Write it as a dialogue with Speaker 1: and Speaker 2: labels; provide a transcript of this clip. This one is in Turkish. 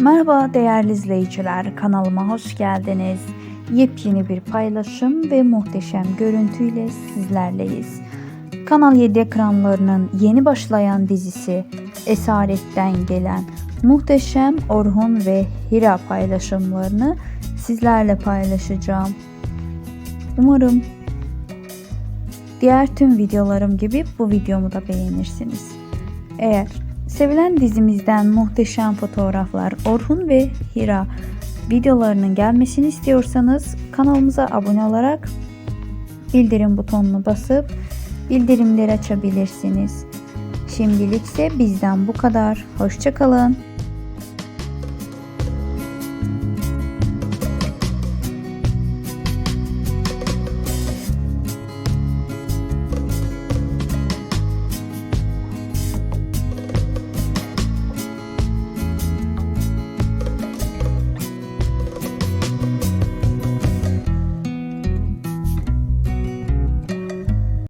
Speaker 1: Merhaba değerli izleyiciler, kanalıma hoş geldiniz. Yepyeni bir paylaşım ve muhteşem görüntüyle sizlerleyiz. Kanal 7 ekranlarının yeni başlayan dizisi Esaretten gelen muhteşem Orhun ve Hira paylaşımlarını sizlerle paylaşacağım. Umarım diğer tüm videolarım gibi bu videomu da beğenirsiniz. Eğer sevilen dizimizden muhteşem fotoğraflar Orhun ve Hira videolarının gelmesini istiyorsanız kanalımıza abone olarak bildirim butonunu basıp bildirimleri açabilirsiniz. Şimdilikse bizden bu kadar. Hoşçakalın.